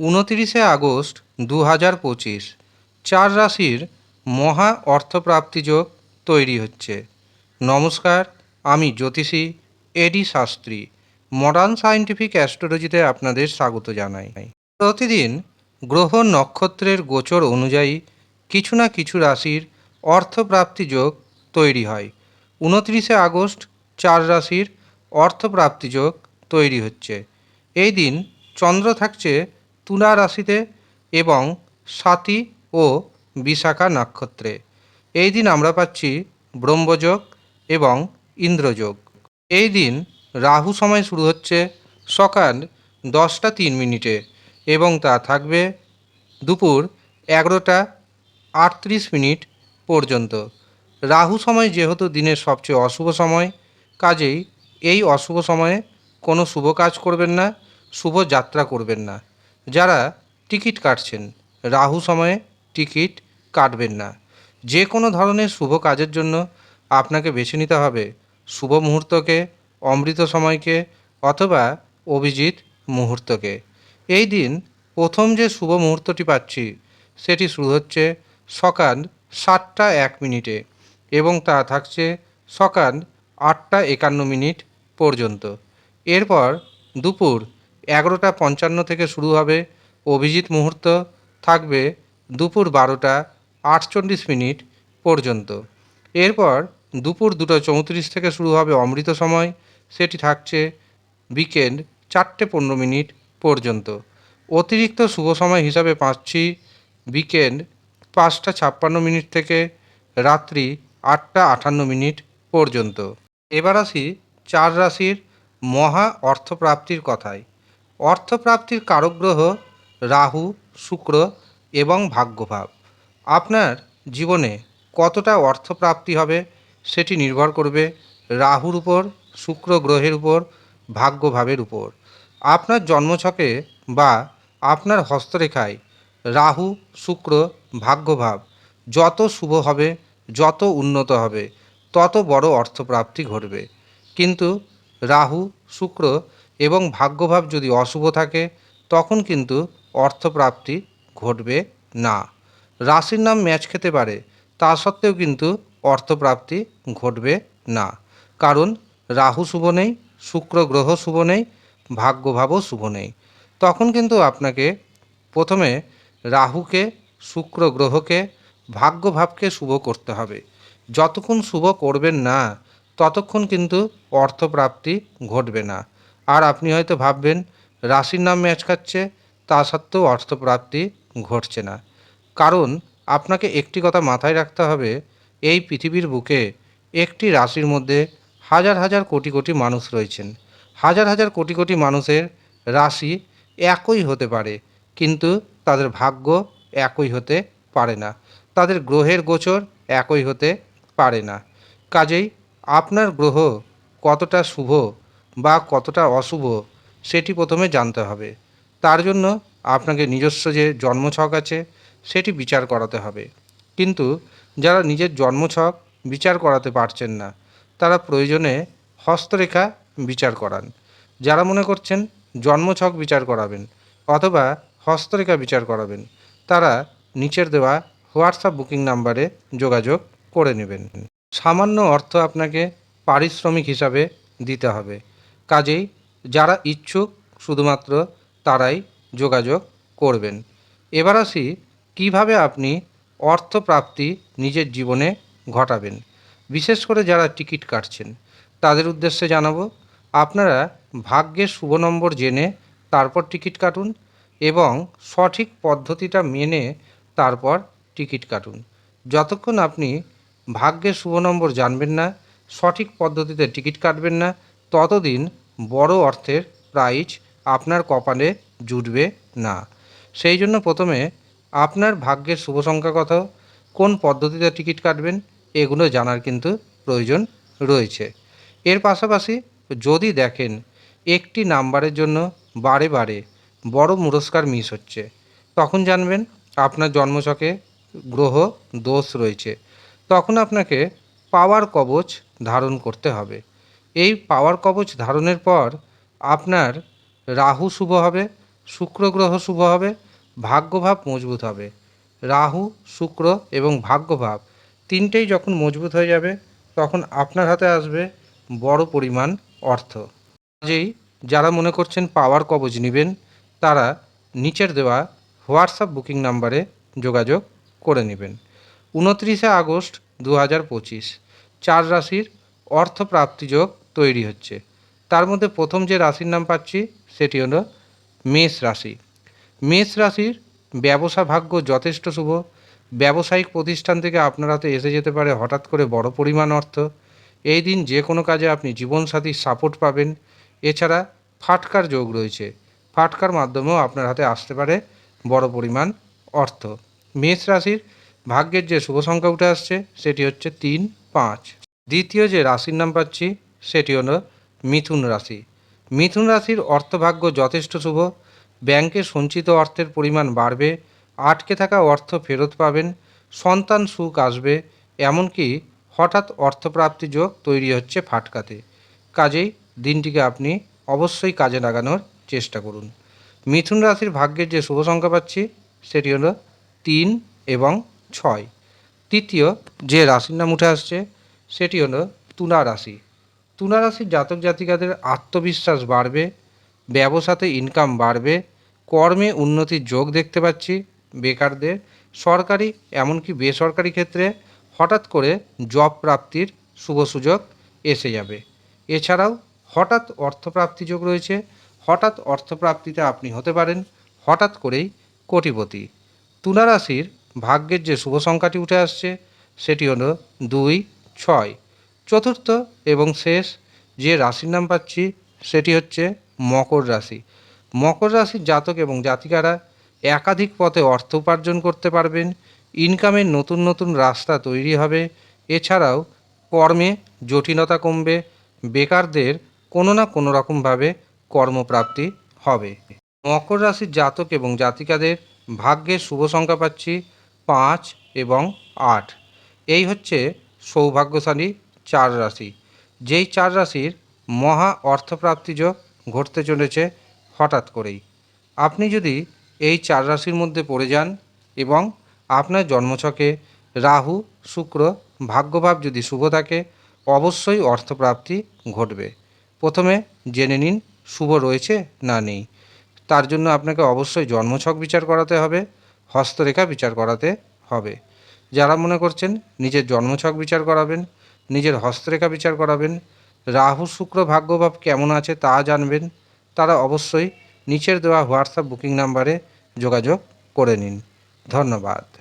উনতিরিশে August দু হাজার পঁচিশ। চার রাশির মহা অর্থপ্রাপ্তি যোগ তৈরি হচ্ছে। নমস্কার, আমি জ্যোতিষী এডি শাস্ত্রী মডার্ন সায়েন্টিফিক অ্যাস্ট্রোলজিতে আপনাদের স্বাগত জানাই। প্রতিদিন গ্রহ নক্ষত্রের গোচর অনুযায়ী কিছু না কিছু রাশির অর্থপ্রাপ্তি যোগ তৈরি হয়। উনত্রিশে আগস্ট চার রাশির অর্থপ্রাপ্তি যোগ তৈরি হচ্ছে। এই দিন চন্দ্র থাকছে তুলা রাশিতে এবং সাতী ও বিশাখা নক্ষত্রে। এই দিন আমরা পাচ্ছি ব্রহ্মযোগ এবং ইন্দ্রযোগ। এই দিন রাহু সময় শুরু হচ্ছে সকাল দশটা তিন মিনিটে এবং তা থাকবে দুপুর এগারোটা আটত্রিশ মিনিট পর্যন্ত। রাহু সময় যেহেতু দিনের সবচেয়ে অশুভ সময়, কাজেই এই অশুভ সময়ে কোনো শুভ কাজ করবেন না, শুভ যাত্রা করবেন না। যারা টিকিট কাটছেন। রাহু সময়ে টিকিট কাটবেন না। যে কোনো ধরনের শুভ কাজের জন্য আপনাকে বেছে নিতে হবে। শুভ মুহূর্তকে, অমৃত সময়কে অথবা অভিজিৎ মুহূর্তকে। এই দিন প্রথম যে শুভ মুহূর্তটি পাচ্ছি, সেটি শুরু হচ্ছে সকাল সাতটা এক মিনিটে এবং তা থাকছে সকাল আটটা একান্ন মিনিট পর্যন্ত। এরপর দুপুর এগারোটা পঞ্চান্ন থেকে শুরু হবে। অভিজিৎ মুহূর্ত থাকবে দুপুর বারোটা আটচল্লিশ মিনিট পর্যন্ত। এরপর দুপুর দুটো চৌত্রিশ থেকে শুরু হবে অমৃত সময়। সেটি থাকছে বিকেল চারটে পনেরো মিনিট পর্যন্ত। অতিরিক্ত শুভ সময় হিসাবে পাচ্ছি বিকেল পাঁচটা ছাপ্পান্ন মিনিট থেকে রাত্রি আটটা আটান্ন মিনিট পর্যন্ত। এবার আসি চার রাশির মহা অর্থপ্রাপ্তির কথায়। অর্থপ্রাপ্তির কারক গ্রহ রাহু, শুক্র এবং ভাগ্যভাব। আপনার জীবনে কতটা অর্থপ্রাপ্তি হবে সেটি নির্ভর করবে রাহুর উপর, শুক্র গ্রহের উপর, ভাগ্যভাবের উপর। আপনার জন্মছকে বা আপনার হস্তরেখায় রাহু, শুক্র, ভাগ্যভাব যত শুভ হবে, যত উন্নত হবে, তত বড় অর্থপ্রাপ্তি ঘটবে। কিন্তু রাহু, শুক্র এবং ভাগ্যভাব যদি অশুভ থাকে, তখন কিন্তু অর্থপ্রাপ্তি ঘটবে না। রাশির নাম ম্যাচ খেতে পারে, তা সত্ত্বেও কিন্তু অর্থপ্রাপ্তি ঘটবে না। কারণ রাহু শুভ নেই, শুক্র গ্রহ শুভ নেই, ভাগ্যভাবও শুভ নেই। তখন কিন্তু আপনাকে প্রথমে রাহুকে, শুক্র গ্রহকে, ভাগ্যভাবকে শুভ করতে হবে। যতক্ষণ শুভ করবেন না, ততক্ষণ কিন্তু অর্থপ্রাপ্তি ঘটবে না। আর আপনি হয়তো ভাববেন, রাশির নাম ম্যাচ খাচ্ছে, তা সত্ত্বেও অর্থপ্রাপ্তি ঘটছে না। কারণ, আপনাকে একটি কথা মাথায় রাখতে হবে, এই পৃথিবীর বুকে একটি রাশির মধ্যে হাজার হাজার কোটি কোটি মানুষ রয়েছেন। হাজার হাজার কোটি কোটি মানুষের রাশি একই হতে পারে, কিন্তু তাদের ভাগ্য একই হতে পারে না। তাদের গ্রহের গোচর একই হতে পারে না। কাজেই আপনার গ্রহ কতটা শুভ বা কতটা অশুভ সেটি প্রথমে জানতে হবে। তার জন্য আপনাকে নিজস্ব যে জন্মছক আছে, সেটি বিচার করাতে হবে। কিন্তু যারা নিজের জন্মছক বিচার করাতে পারছেন না, তারা প্রয়োজনে হস্তরেখা বিচার করান। যারা মনে করছেন জন্মছক বিচার করাবেন অথবা হস্তরেখা বিচার করাবেন, তারা নিচের দেওয়া হোয়াটসঅ্যাপ বুকিং নাম্বারে যোগাযোগ করে নেবেন। সামান্য অর্থ আপনাকে পারিশ্রমিক হিসাবে দিতে হবে। কাজেই যারা ইচ্ছুক শুধুমাত্র তারাই যোগাযোগ করবেন। এবার আসি কীভাবে আপনি অর্থপ্রাপ্তি নিজের জীবনে ঘটাবেন। বিশেষ করে যারা টিকিট কাটছেন, তাদের উদ্দেশ্যে জানাব, আপনারা ভাগ্যের শুভ নম্বর জেনে তারপর টিকিট কাটুন এবং সঠিক পদ্ধতিটা মেনে তারপর টিকিট কাটুন। যতক্ষণ আপনি ভাগ্যের শুভ নম্বর জানবেন না, সঠিক পদ্ধতিতে টিকিট কাটবেন না ততদিন বড় অর্থের প্রাইজ আপনার কপালে জুটবে না। সেই জন্য প্রথমে আপনার ভাগ্যের শুভ সংখ্যা কত কোন পদ্ধতিতে টিকিট কাটবেন, এগুলো জানার কিন্তু প্রয়োজন রয়েছে। এর পাশাপাশি যদি দেখেন একটি নাম্বারের জন্য বারে বারে বড় পুরস্কার মিস হচ্ছে, তখন জানবেন আপনার জন্মছকে গ্রহ দোষ রয়েছে। তখন আপনাকে পাওয়ার কবচ ধারণ করতে হবে। এই পাওয়ার কবচ ধারণের পর আপনার রাহু শুভ হবে, শুক্র গ্রহ শুভ হবে, ভাগ্যভাব মজবুত হবে। রাহু, শুক্র এবং ভাগ্যভাব তিনটেই যখন মজবুত হয়ে যাবে, তখন আপনার হাতে আসবে বড় পরিমাণ অর্থ। কাজেই যারা মনে করছেন পাওয়ার কবজ নেবেন, তারা নিচের দেওয়া হোয়াটসঅ্যাপ বুকিং নাম্বারে যোগাযোগ করে নেবেন। উনত্রিশে আগস্ট দু হাজার পঁচিশ, চার রাশির অর্থপ্রাপ্তিযোগ তৈরি হচ্ছে। তার মধ্যে প্রথম যে রাশির নাম পাচ্ছি, সেটি হলো মেষ রাশি। মেষ রাশির ব্যবসা ভাগ্য যথেষ্ট শুভ। ব্যবসায়িক প্রতিষ্ঠান থেকে আপনার হাতে এসে যেতে পারে হঠাৎ করে বড় পরিমাণ অর্থ। এই দিন যে কোনো কাজে আপনি জীবনসাথীর সাপোর্ট পাবেন। এছাড়া ফাটকার যোগ রয়েছে। ফাটকার মাধ্যমেও আপনার হাতে আসতে পারে বড় পরিমাণ অর্থ। মেষ রাশির ভাগ্যের যে শুভ সংখ্যা উঠে আসছে, সেটি হচ্ছে তিন পাঁচ। দ্বিতীয় যে রাশির নাম পাচ্ছি সেটি হলো মিথুন রাশি। মিথুন রাশির অর্থভাগ্য যথেষ্ট শুভ। ব্যাংকে সঞ্চিত অর্থের পরিমাণ বাড়বে, আটকে থাকা অর্থ ফেরত পাবেন, সন্তান সুখ আসবে, এমনকি হঠাৎ অর্থপ্রাপ্তি যোগ তৈরি হচ্ছে ফাটকাতে। কাজেই দিনটিকে আপনি অবশ্যই কাজে লাগানোর চেষ্টা করুন। মিথুন রাশির ভাগ্যের যে শুভ সংখ্যা পাচ্ছি, সেটি হলো তিন এবং ছয়। তৃতীয় যে রাশির নাম উঠে আসছে, সেটি হলো তুলা রাশি। তুলা রাশির জাতক জাতিকাদের আত্মবিশ্বাস বাড়বে, ব্যবসাতে ইনকাম বাড়বে, কর্মে উন্নতির যোগ দেখতে পাচ্ছি বেকারদের। সরকারি এমনকি বেসরকারি ক্ষেত্রে হঠাৎ করে জব প্রাপ্তির শুভ সুযোগ এসে যাবে। এছাড়াও হঠাৎ অর্থপ্রাপ্তি যোগ রয়েছে, হঠাৎ অর্থপ্রাপ্তিতে আপনি হতে পারেন, হঠাৎ করেই কোটিপতি। তুলা রাশির ভাগ্যের যে শুভ সংখ্যাটি উঠে আসছে, সেটি হলো দুই, ছয়। চতুর্থ এবং শেষ যে রাশির নাম পাচ্ছি, সেটি হচ্ছে মকর রাশি। মকর রাশির জাতক এবং জাতিকারা একাধিক পথে অর্থ উপার্জন করতে পারবেন ইনকামের নতুন নতুন রাস্তা তৈরি হবে। এছাড়াও কর্মে জটিলতা কমবে, বেকারদের কোনো না কোনো রকমভাবে কর্মপ্রাপ্তি হবে। মকর রাশির জাতক এবং জাতিকাদের ভাগ্যের শুভ সংখ্যা পাচ্ছি পাঁচ এবং আট। এই হচ্ছে সৌভাগ্যশালী চার রাশি। যেই চার রাশির মহা অর্থপ্রাপ্তি যোগ ঘটতে চলেছে হঠাৎ করেই। আপনি যদি এই চার রাশির মধ্যে পড়ে যান এবং আপনার জন্মছকে রাহু, শুক্র, ভাগ্যভাব যদি শুভ থাকে, অবশ্যই অর্থপ্রাপ্তি ঘটবে। প্রথমে জেনে নিন শুভ রয়েছে না নেই। তার জন্য আপনাকে অবশ্যই জন্মছক বিচার করাতে হবে, হস্তরেখা বিচার করাতে হবে। যারা মনে করছেন নিজের জন্মছক বিচার করাবেন নিজের হস্তরেখা বিচার করাবেন। রাহু শুক্র ভাগ্যভাব কেমন আছে তা জানবেন। তারা অবশ্যই নিচের দেওয়া হোয়াটসঅ্যাপ বুকিং নাম্বারে যোগাযোগ করে নিন। ধন্যবাদ।